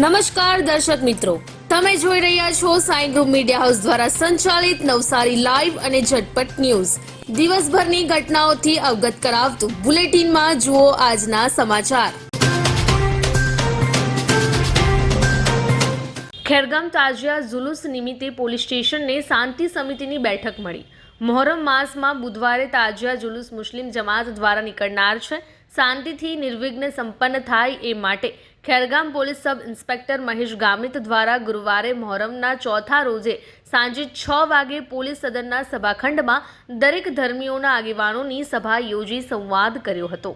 નમસ્કાર દર્શક મિત્રો. તમે જોઈ રહ્યા છો સાઈ ગ્રુપ મીડિયા હાઉસ દ્વારા સંચાલિત નવસારી લાઈવ અને ઝટપટ ન્યૂઝ. દિવસભરની ઘટનાઓથી અવગત કરાવતું બુલેટિનમાં જુઓ આજના સમાચાર. ખેરગામ તાજિયા જુલુસ નિમિત્તે પોલીસ સ્ટેશનને શાંતિ સમિતિની બેઠક મળી. મોહરમ માસમાં બુધવારે તાજિયા જુલુસ મુસ્લિમ જમાત દ્વારા નીકળનાર છે. શાંતિથી, નિર્વિઘ્ન સંપન્ન થાય એ માટે Khergam police sub inspector Mahesh Gamit દ્વારા ગુરુવારે મહોરમના ચોથા રોજે સાંજે છ વાગે પોલીસ સદનના સભાખંડમાં દરેક ધર્મીઓના આગેવાનોની સભા યોજી સંવાદ કર્યો હતો.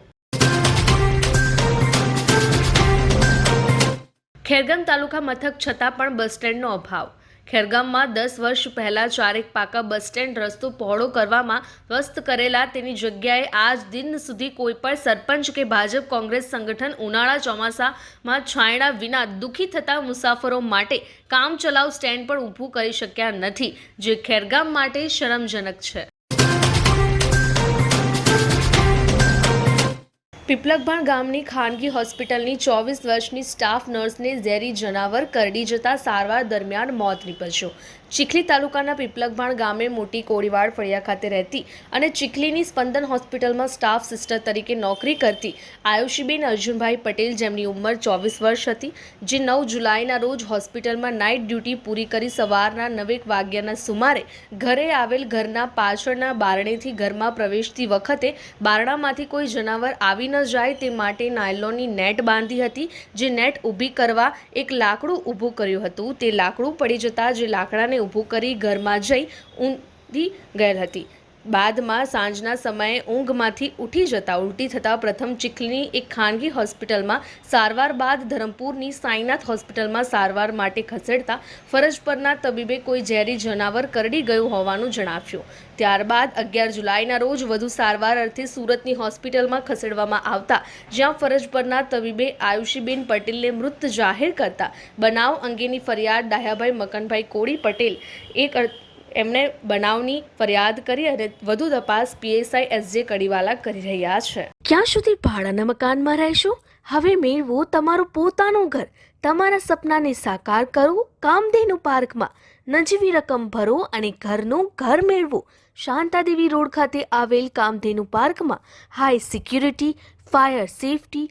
ખેરગામ તાલુકા મથક છતાં પણ બસ સ્ટેન્ડનો અભાવ. ખેરગામમાં દસ વર્ષ પહેલાં ચારેક પાકા બસ સ્ટેન્ડ રસ્તો પહોળો કરવામાં વ્યસ્ત કરેલા તેની જગ્યાએ આજ દિન સુધી કોઈ પણ સરપંચ કે ભાજપ કોંગ્રેસ સંગઠન ઉનાળા ચોમાસામાં છાંયડા વિના દુઃખી થતા મુસાફરો માટે કામચલાઉ સ્ટેન્ડ પણ ઊભું કરી શક્યા નથી, જે ખેરગામ માટે શરમજનક છે. પીપલકભાણ ગામની ખાનગી હોસ્પિટલની ચોવીસ વર્ષની સ્ટાફ નર્સને ઝેરી જનાવર કરડી જતા સારવાર દરમિયાન મોત નીપજ્યું. ચીખલી તાલુકાના પીપલકભાણ ગામે મોટી કોળીવાડ ફળિયા ખાતે રહેતી અને ચીખલીની સ્પંદન હોસ્પિટલમાં સ્ટાફ સિસ્ટર તરીકે નોકરી કરતી આયુષીબેન અર્જુનભાઈ પટેલ જેમની ઉંમર ચોવીસ વર્ષ હતી, જે નવ જુલાઈના રોજ હોસ્પિટલમાં નાઇટ ડ્યુટી પૂરી કરી સવારના નવેક વાગ્યાના સુમારે ઘરે આવેલ ઘરના પાછળના બારણેથી ઘરમાં પ્રવેશતી વખતે બારણામાંથી કોઈ જનાવર આવી ન જાય તે માટે નાયલોનની નેટ બાંધી હતી, જે નેટ ઊભી કરવા એક લાકડું ઊભું કર્યું હતું. તે લાકડું પડી જતાં જે લાકડાને ઊભું કરી ઘરમાં જઈ ઊંધી ગયેલ હતી. બાદમાં સાંજના સમયે ઊંઘમાંથી ઉઠી જતા ઉલટી થતાં પ્રથમ ચીખલીની એક ખાનગી હોસ્પિટલમાં સારવાર બાદ ધરમપુરની સાંઈનાથ હોસ્પિટલમાં સારવાર માટે ખસેડતા ફરજ પરના તબીબે કોઈ ઝેરી જનાવર કરડી ગયું હોવાનું જણાવ્યું. ત્યારબાદ અગિયાર જુલાઈના રોજ વધુ સારવાર અર્થે સુરતની હોસ્પિટલમાં ખસેડવામાં આવતા, જ્યાં ફરજ પરના તબીબે આયુષીબેન પટેલને મૃત જાહેર કરતા. બનાવ અંગેની ફરિયાદ ડાહ્યાભાઈ મકનભાઈ કોળી પટેલ, એક એમણે બનાવની ફરિયાદ કરી અને વધુ તપાસ પીએસઆઈ એસજે કડીવાલા કરી રહ્યા છે. ક્યાં સુધી ભાડાના મકાનમાં રહેશો? હવે મેળવો તમારું પોતાનું ઘર. તમારા સપનાને સાકાર કરો, કામધેનુ પાર્કમાં. નજીવી રકમ ભરો અને ઘરનું ઘર મેળવો. શાંતાદેવી રોડ ખાતે આવેલ કામધેનુ પાર્કમાં high security fire safety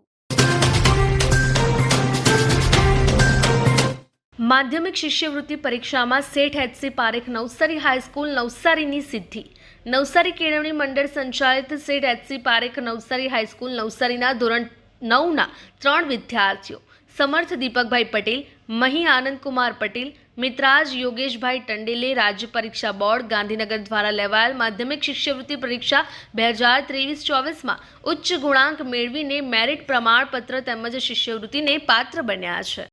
માધ્યમિક શિષ્યવૃત્તિ પરીક્ષામાં Seth HC Parekh Navsari high school નવસારીની સિદ્ધિ. નવસારી કેળવણી મંડળ સંચાલિત Seth HC Parekh Navsari high school નવસારીના ધોરણ નવના ત્રણ વિદ્યાર્થીઓ. સમર્થ દીપકભાઈ પટેલ, મહી આનંદકુમાર પટેલ, મિત્રાજ યોગેશભાઈ ટંડેલે રાજ્ય પરીક્ષા બોર્ડ ગાંધીનગર દ્વારા લેવાયેલ માધ્યમિક શિષ્યવૃત્તિ પરીક્ષા બે હજાર ત્રેવીસ ચોવીસમાં ઉચ્ચ ગુણાંક મેળવીને મેરિટ પ્રમાણપત્ર તેમજ શિષ્યવૃત્તિને પાત્ર બન્યા છે.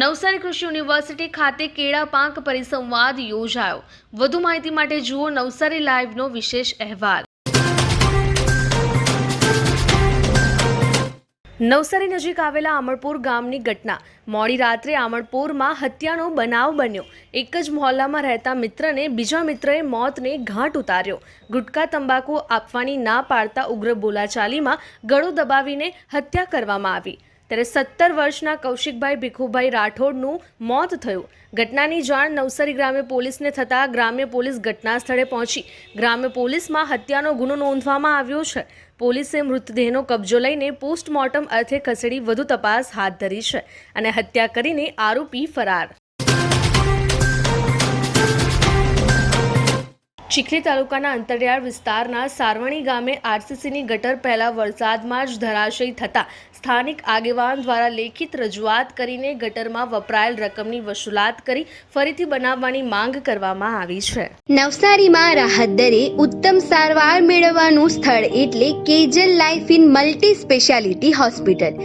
નવસારી કૃષિ યુનિવર્સિટી ખાતે કેળા પાંક પરિસંવાદ યોજાયો. વધુ માહિતી માટે જુઓ નવસારી લાઈવનો વિશેષ અહેવાલ. નવસારી નજીક આવેલા આમળપુર ગામની ઘટના. મોડી રાત્રે આમળપુરમાં હત્યાનો બનાવ બન્યો. એક જ મોહલ્લામાં રહેતા મિત્રને બીજા મિત્રએ મોતને ઘાટ ઉતાર્યો. ગુટકા તંબાકુ આપવાની ના પાડતા ઉગ્ર બોલાચાલીમાં ગળો દબાવીને હત્યા કરવામાં આવી. ત્યારે સત્તર વર્ષના કૌશિકભાઈ ભીખુભાઈ રાઠોડનું મોત થયું. ઘટનાની જાણ નવસારી ગ્રામ્ય પોલીસને થતાં ગ્રામ્ય પોલીસ ઘટના સ્થળે પહોંચી. ગ્રામ્ય પોલીસમાં હત્યાનો ગુનો નોંધવામાં આવ્યો છે. પોલીસે મૃતદેહનો કબજો લઈને પોસ્ટમોર્ટમ અર્થે ખસેડી વધુ તપાસ હાથ ધરી છે અને હત્યા કરીને આરોપી ફરાર. ચીખલી તાલુકાના અંતરિયાળ વિસ્તારના સારવણી ગામે આરસીસીની ગટર પહેલા વરસાદમાં જ ધરાશયી થતા સ્થાનિક આગેવાન દ્વારા લેખિત રજૂઆત કરીને ગટરમાં વપરાયેલ રકમની વસૂલાત કરી ફરીથી બનાવવાની માંગ કરવામાં આવી છે. નવસારીમાં રાહત દરે ઉત્તમ સારવાર મેળવવાનું સ્થળ એટલે Kejal life in multi speciality hospital.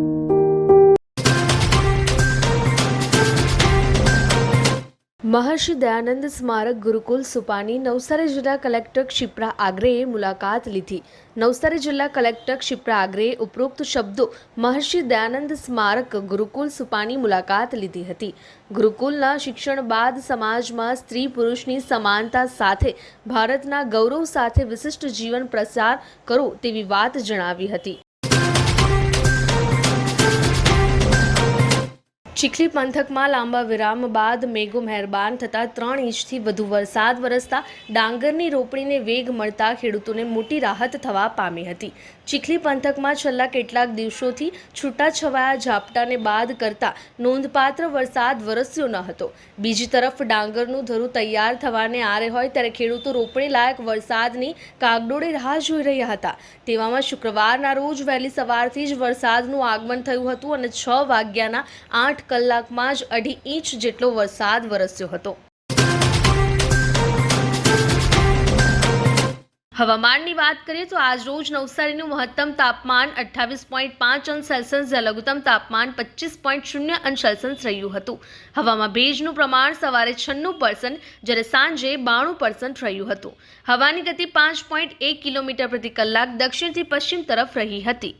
મહર્ષિ દયાનંદ સ્મારક ગુરુકુલ સુપાની નવસારી જિલ્લા કલેક્ટર ક્ષિપ્રા આગ્રેએ મુલાકાત લીધી. નવસારી જિલ્લા કલેક્ટર ક્ષિપ્રા આગ્રેએ ઉપરોક્ત શબ્દો મહર્ષિ દયાનંદ સ્મારક ગુરુકુલ સુપાની મુલાકાત લીધી હતી. ગુરુકુલના શિક્ષણ બાદ સમાજમાં સ્ત્રી પુરુષની સમાનતા સાથે ભારતના ગૌરવ સાથે વિશિષ્ટ જીવન પ્રસાર કરો તેવી વાત જણાવી હતી. ચીખલી પંથકમાં લાંબા વિરામ બાદ મેઘો મહેરબાન થતાં ત્રણ ઇંચથી વધુ વરસાદ વરસતા ડાંગરની રોપણીને વેગ મળતા ખેડૂતોને મોટી રાહત થવા પામી હતી. ચીખલી પંથકમાં છેલ્લા કેટલાક દિવસોથી છૂટાછવાયા ઝાપટાને બાદ કરતા નોંધપાત્ર વરસાદ વરસ્યો ન હતો. બીજી તરફ ડાંગરનું ધરું તૈયાર થવાને આરે હોય ત્યારે ખેડૂતો રોપણી લાયક વરસાદની કાગડોળે રાહ જોઈ રહ્યા હતા. તેવામાં શુક્રવારના રોજ વહેલી સવારથી જ વરસાદનું આગમન થયું હતું અને છ વાગ્યાના આઠ કલાકમાં જ અઢી ઇંચ જેટલો વરસાદ વરસ્યો હતો. હવામાનની વાત કરીએ તો આજ રોજ નવસારીનું મહત્તમ તાપમાન અઠ્ઠાવીસ પોઈન્ટ પાંચ અંશ સેલ્સિયસ જ્યારે લઘુત્તમ તાપમાન પચીસ પોઈન્ટ શૂન્ય અંશ સેલ્સિયસ રહ્યું હતું. હવામાં ભેજનું પ્રમાણ સવારે છન્નું પર્સન્ટ જ્યારે સાંજે બાણું પર્સન્ટ રહ્યું હતું. હવાની ગતિ પાંચ પોઈન્ટ એક કિલોમીટર પ્રતિ કલાક દક્ષિણથી પશ્ચિમ તરફ રહી હતી.